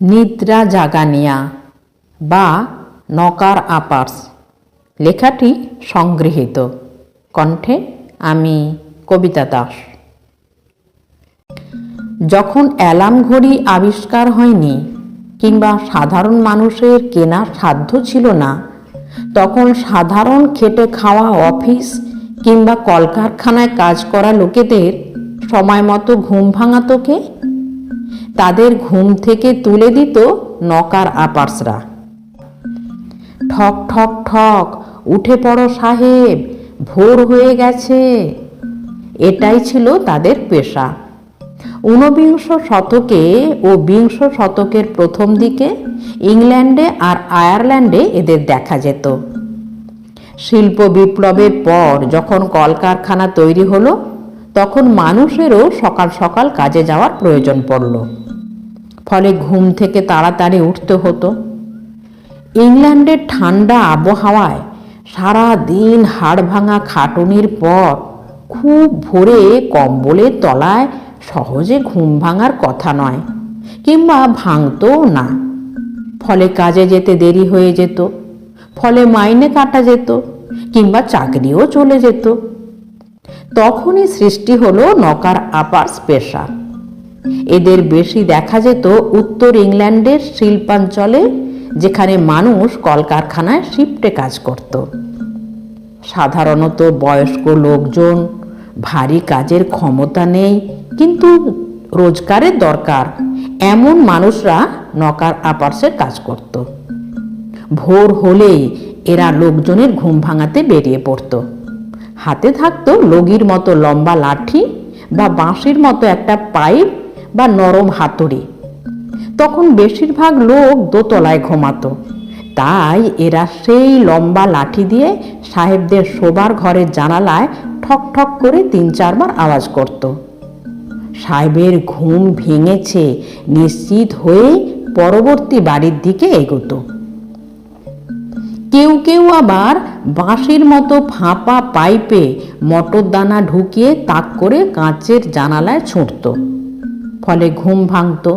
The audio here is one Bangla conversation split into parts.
নিদ্রা জাগানিয়া বা নকার আপার্স। লেখাটি সংগৃহীত। কণ্ঠে আমি কবিতা দাস। যখন অ্যালার্ম ঘড়ি আবিষ্কার হয়নি কিংবা সাধারণ মানুষের কেনার সাধ্য ছিল না, তখন সাধারণ খেটে খাওয়া অফিস কিংবা কলকারখানায় কাজ করা লোকেদের সময় মতো ঘুম ভাঙাতো কে তাদের ঘুম থেকে তুলে দিত নকার আপার্সরা। ঠক ঠক ঠক, উঠে পড়ো সাহেব, ভোর হয়ে গেছে। এটাই ছিল তাদের পেশা। ঊনবিংশ শতকে ও বিংশ শতকের প্রথম দিকে ইংল্যান্ডে আর আয়ারল্যান্ডে এদের দেখা যেত। শিল্প বিপ্লবের পর যখন কলকারখানা তৈরি হলো, তখন মানুষেরও সকাল সকাল কাজে যাওয়ার প্রয়োজন পড়ল। ফলে ঘুম থেকে তাড়াতাড়ি উঠতে হতো। ইংল্যান্ডের ঠান্ডা আবহাওয়ায় সারা দিন হাড় ভাঙা খাটুনির পর খুব ভোরে কম্বলের তলায় সহজে ঘুম ভাঙার কথা নয়, কিংবা ভাঙতও না। ফলে কাজে যেতে দেরি হয়ে যেত, ফলে মাইনে কাটা যেত, কিংবা চাকরিও চলে যেত। তখনই সৃষ্টি হলো নকার আপার পেশা এদের বেশি দেখা যেত উত্তর ইংল্যান্ডের শিল্পাঞ্চলে, যেখানে মানুষ কলকারখানায় শিফটে কাজ করত। সাধারণত বয়স্ক লোকজন ভারী কাজের ক্ষমতা নেই, কিন্তু রোজগারের দরকার। এমন মানুষরা নকার আপার্সের কাজ করত। ভোর হলেই এরা লোকজনের ঘুম ভাঙাতে বেরিয়ে পড়ত। হাতে থাকতো লগির মতো লম্বা লাঠি বা বাঁশির মতো একটা পাইপ বা নরম হাতুড়ি। তখন বেশিরভাগ লোক দোতলায় ঘুমাতো। তাই এরা সেই লম্বা লাঠি দিয়ে সাহেবদের শোবার ঘরের জানালায় ঠক ঠক করে তিন চারবার আওয়াজ করত। সাহেবের ঘুম ভেঙেছে, নিশ্চিত হয়ে পরবর্তী বাড়ির দিকে এগোত। কেউ কেউ আবার বাঁশির মতো ফাঁপা পাইপে মটর দানা ঢুকিয়ে তাক করে কাঁচের জানালায় ছুঁড়ত। ফলে ঘুম ভাঙত।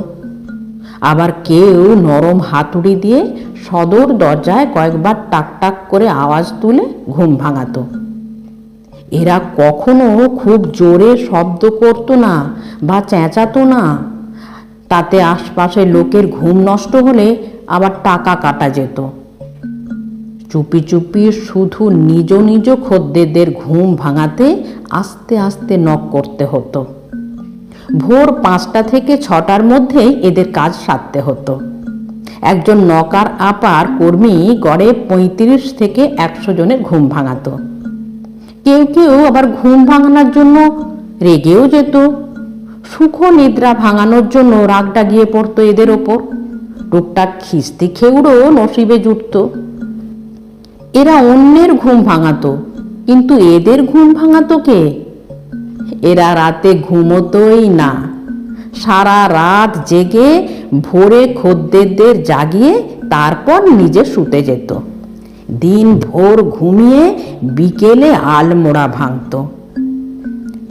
আবার কেউ নরম হাতুড়ি দিয়ে সদর দরজায় কয়েকবার টাক টাক করে আওয়াজ তুলে ঘুম ভাঙাতো। এরা কখনো খুব জোরে শব্দ করত না বা চেঁচাতো না। তাতে আশপাশের লোকের ঘুম নষ্ট হলে আবার টাকা কাটা যেত। চুপি চুপি শুধু নিজ নিজ খদ্দেরদের ঘুম ভাঙাতে আস্তে আস্তে নখ করতে হতো। ভোর পাঁচটা থেকে ছটার মধ্যেই এদের কাজ সারতে হতো। একজন নকার আপার কর্মী গড়ে পঁয়ত্রিশ থেকে একশো জনের ঘুম ভাঙাত। কেউ কেউ আবার ঘুম ভাঙানোর জন্য রেগেও যেত। সুখ নিদ্রা ভাঙানোর জন্য রাগটা গিয়ে পড়তো এদের ওপর। টুকটাক খিস্তি খেউড়ো নসিবে জুটত। এরা অন্যের ঘুম ভাঙাতো, কিন্তু এদের ঘুম ভাঙাতো কে? এরা রাতে ঘুমোতোই না। সারা রাত জেগে ভোরে খদ্দেরদের জাগিয়ে তারপর নিজে শুতে যেত। দিন ভোর ঘুমিয়ে বিকেলে আলমোড়া ভাঙত।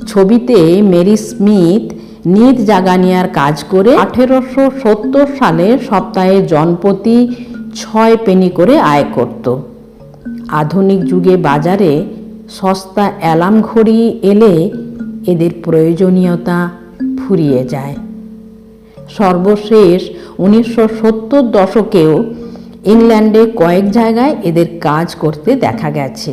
ছবিতে মেরি স্মিথ নিদ জাগানিয়ার কাজ করে আঠেরোশো সত্তর সালে সপ্তাহে জনপ্রতি ছয় পেনি করে আয় করত। আধুনিক যুগে বাজারে সস্তা অ্যালার্ম ঘড়ি এলে এদের প্রয়োজনীয়তা ফুরিয়ে যায়। সর্বশেষ উনিশশো সত্তর দশকেও ইংল্যান্ডে কয়েক জায়গায় এদের কাজ করতে দেখা গেছে।